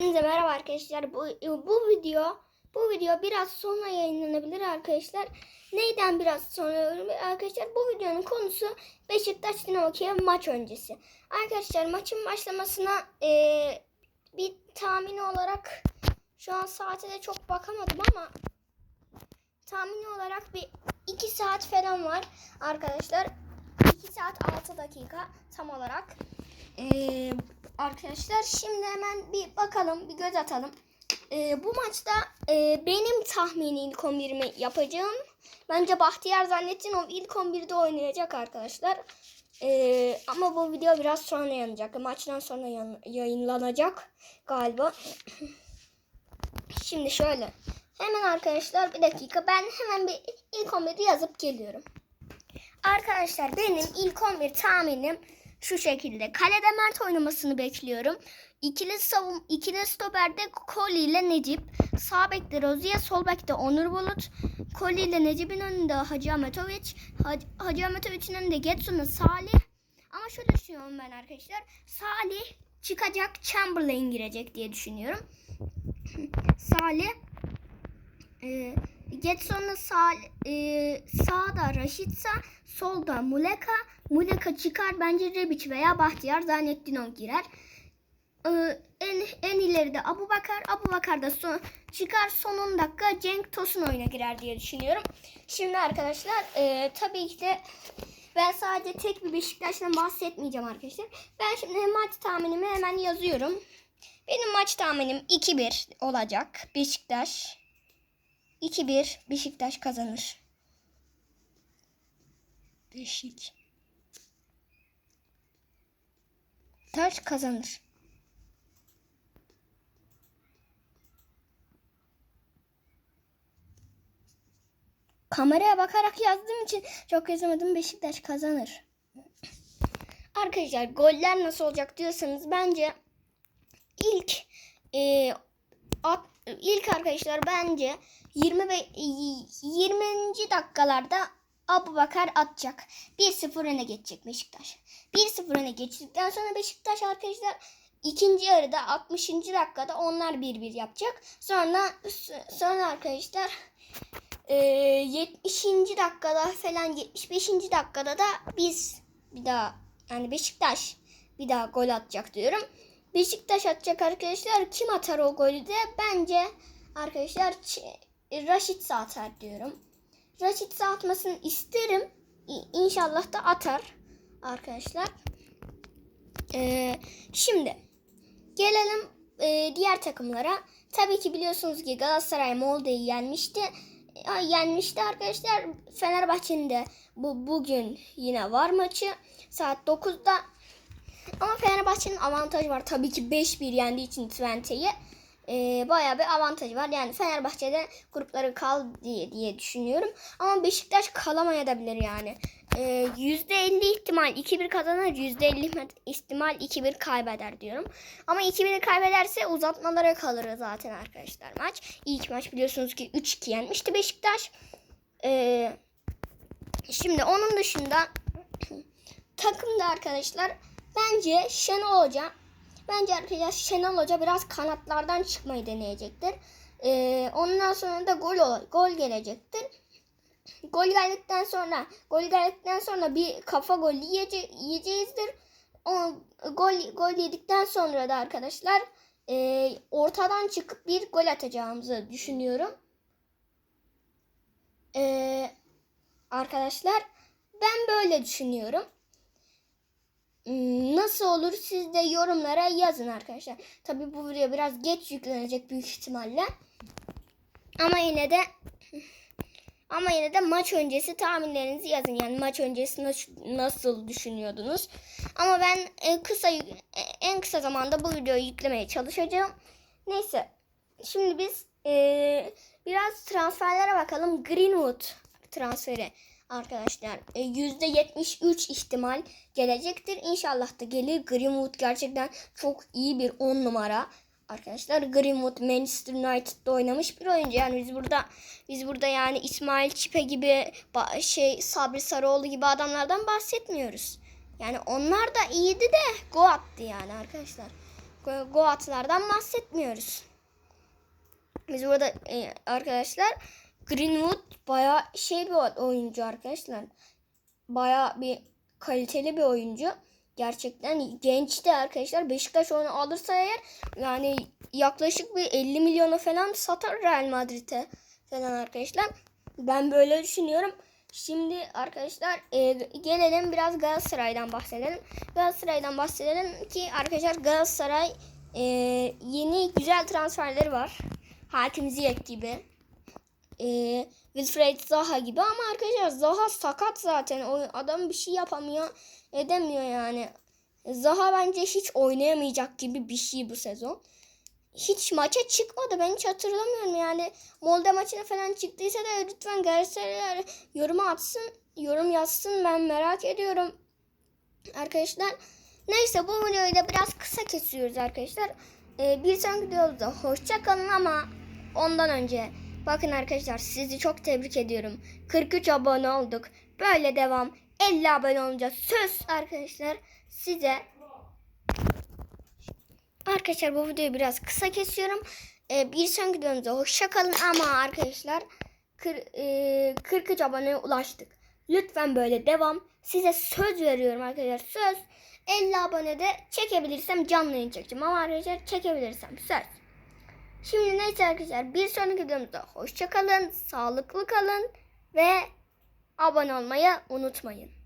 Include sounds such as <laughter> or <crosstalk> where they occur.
Hepinize merhaba arkadaşlar. Bu, bu video bu video biraz sonra yayınlanabilir arkadaşlar. Neyden biraz sonra arkadaşlar? Bu videonun konusu Beşiktaş Dinamo Kiev maç öncesi. Arkadaşlar maçın başlamasına eee, bir tahmini olarak şu an saate de çok bakamadım ama tahmini olarak bir 2 saat falan var arkadaşlar. 2 saat 6 dakika tam olarak. Ee, arkadaşlar şimdi hemen bir bakalım, bir göz atalım. Ee, bu maçta e, benim tahmini ilk 11'imi yapacağım. Bence Bahtiyar Zannettinov ilk 11'de oynayacak arkadaşlar. Ee, ama bu video biraz sonra yanacak. Maçtan sonra yayınlanacak galiba. <clears throat> Şimdi şöyle. Hemen arkadaşlar bir dakika ben hemen bir ilk 11'i yazıp geliyorum. Arkadaşlar benim ilk 11 tahminim şu şekilde. Kalede Mert oynamasını bekliyorum. İkili savun ikili stoperde Koli ile Necip, sağ bekte Rozier, sol bekte Onur Bulut, Koli ile Necip'in önünde Hacı Ahmetoviç, Hacı, Hacı Ahmetoviç'in önünde Getson'la Salih. Ama şöyle düşünüyorum ben arkadaşlar. Salih çıkacak, Chamberlain girecek diye düşünüyorum. <laughs> Salih e, Getson'la sağ, e, sağda Raşitsa, solda Muleka. Muleka çıkar bence Rebic veya Bahtiyar Zanettinov girer. E, en, en ileride Abu Bakar. Abu Bakar da son, çıkar son 10 dakika Cenk Tosun oyuna girer diye düşünüyorum. Şimdi arkadaşlar e, tabii ki de ben sadece tek bir Beşiktaş'tan bahsetmeyeceğim arkadaşlar. Ben şimdi maç tahminimi hemen yazıyorum. Benim maç tahminim 2-1 olacak. Beşiktaş 2-1 Beşiktaş kazanır. Beşik. Taş kazanır. Kameraya bakarak yazdığım için çok yazamadım. Beşiktaş kazanır. Arkadaşlar goller nasıl olacak diyorsanız bence ilk e, at, ilk arkadaşlar bence 20 ve 20. dakikalarda Abu Bakar atacak. 1-0 öne geçecek Beşiktaş. 1-0 öne geçtikten sonra Beşiktaş arkadaşlar ikinci yarıda 60. dakikada onlar 1-1 yapacak. Sonra sonra arkadaşlar e, 70. dakikada falan 75. dakikada da biz bir daha yani Beşiktaş bir daha gol atacak diyorum. Beşiktaş atacak arkadaşlar. Kim atar o golü de? Bence arkadaşlar Raşit atar diyorum. Raşit atmasını isterim. İnşallah da atar arkadaşlar. Ee, şimdi gelelim e, diğer takımlara. Tabii ki biliyorsunuz ki Galatasaray Molde'yi yenmişti. Ya, yenmişti arkadaşlar. Fenerbahçe'nin de bu bugün yine var maçı. Saat 9'da. Ama Fenerbahçe'nin avantajı var. Tabii ki 5-1 yendiği için Twente'yi. Ee, bayağı bir avantajı var. Yani Fenerbahçe'de grupları kal diye diye düşünüyorum. Ama Beşiktaş kalamayabilir yani. Ee, %50 ihtimal 2-1 kazanır. %50 ihtimal 2-1 kaybeder diyorum. Ama 2-1 kaybederse uzatmalara kalır zaten arkadaşlar maç. İlk maç biliyorsunuz ki 3-2 yenmişti Beşiktaş. Ee, şimdi onun dışında <clears throat> takımda arkadaşlar bence Şenol Hoca bence arkadaşlar Şenol Hoca biraz kanatlardan çıkmayı deneyecektir. Ee, ondan sonra da gol ol- gol gelecektir. Gol geldikten sonra gol geldikten sonra bir kafa gol yiyece, yiyeceğizdir. O gol gol yedikten sonra da arkadaşlar e, ortadan çıkıp bir gol atacağımızı düşünüyorum. Ee, arkadaşlar ben böyle düşünüyorum. Nasıl olur siz de yorumlara yazın arkadaşlar. Tabi bu video biraz geç yüklenecek büyük ihtimalle. Ama yine de <laughs> ama yine de maç öncesi tahminlerinizi yazın. Yani maç öncesi nasıl, düşünüyordunuz? Ama ben en kısa en kısa zamanda bu videoyu yüklemeye çalışacağım. Neyse. Şimdi biz eee, biraz transferlere bakalım. Greenwood transferi arkadaşlar. E, %73 ihtimal gelecektir. İnşallah da gelir. Greenwood gerçekten çok iyi bir 10 numara. Arkadaşlar Greenwood Manchester United'da oynamış bir oyuncu. Yani biz burada biz burada yani İsmail Çipe gibi şey Sabri Sarıoğlu gibi adamlardan bahsetmiyoruz. Yani onlar da iyiydi de go attı yani arkadaşlar. Goat'lardan bahsetmiyoruz. Biz burada e, arkadaşlar Greenwood bayağı şey bir oyuncu arkadaşlar. Bayağı bir kaliteli bir oyuncu. Gerçekten genç de arkadaşlar. Beşiktaş onu alırsa eğer yani yaklaşık bir 50 milyona falan satar Real Madrid'e falan arkadaşlar. Ben böyle düşünüyorum. Şimdi arkadaşlar e, gelelim biraz Galatasaray'dan bahsedelim. Galatasaray'dan bahsedelim ki arkadaşlar Galatasaray e, yeni güzel transferleri var. Hakim Ziyech gibi. E, Wilfred Zaha gibi ama arkadaşlar Zaha sakat zaten. O adam bir şey yapamıyor, edemiyor yani. Zaha bence hiç oynayamayacak gibi bir şey bu sezon. Hiç maça çıkmadı. Ben hiç hatırlamıyorum yani. Molde maçına falan çıktıysa da lütfen Galatasaraylar yoruma atsın. Yorum yazsın. Ben merak ediyorum. Arkadaşlar. Neyse bu videoyu da biraz kısa kesiyoruz arkadaşlar. Ee, bir sonraki videoda hoşça kalın ama ondan önce bakın arkadaşlar sizi çok tebrik ediyorum. 43 abone olduk. Böyle devam. 50 abone olunca söz arkadaşlar size Arkadaşlar bu videoyu biraz kısa kesiyorum. Ee, bir sonraki videomuzda hoşça kalın ama arkadaşlar kır, e, 43 aboneye ulaştık. Lütfen böyle devam. Size söz veriyorum arkadaşlar. Söz 50 abonede çekebilirsem canlı yayın çekeceğim. Ama arkadaşlar çekebilirsem söz. Şimdi neyse arkadaşlar bir sonraki videomuzda hoşça kalın. Sağlıklı kalın ve abone olmayı unutmayın.